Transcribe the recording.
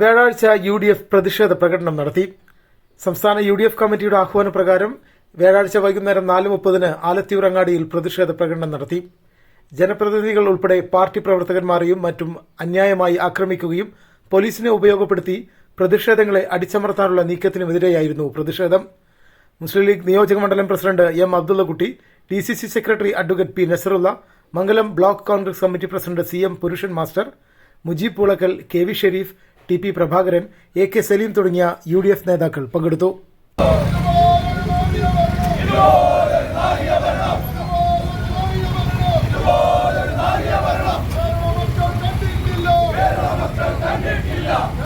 വ്യാഴാഴ്ച U D F പ്രതിഷേധ പ്രകടനം നടത്തി. സംസ്ഥാന യു ഡി എഫ് കമ്മിറ്റിയുടെ ആഹ്വാനപ്രകാരം വ്യാഴാഴ്ച വൈകുന്നേരം നാല് മുപ്പതിന് ആലത്തിയൂരങ്ങാടിയിൽ പ്രതിഷേധ പ്രകടനം നടത്തി. ജനപ്രതിനിധികൾ ഉൾപ്പെടെ പാർട്ടി പ്രവർത്തകന്മാരെയും മറ്റും അന്യായമായി ആക്രമിക്കുകയും പോലീസിനെ ഉപയോഗപ്പെടുത്തി പ്രതിഷേധങ്ങളെ അടിച്ചമർത്താനുള്ള നീക്കത്തിനുമെതിരെയായിരുന്നു പ്രതിഷേധം. മുസ്ലിം ലീഗ് നിയോജക മണ്ഡലം president M Abdullakutty D C C secretary advocate P Nasarulla Mangalam block Congress committee president C M Purushan master Mujeeb Poolakkal K V Sherif T P Prabhakaran A K Saleem തുടങ്ങിയ U D F നേതാക്കൾ പങ്കെടുത്തു Yeah.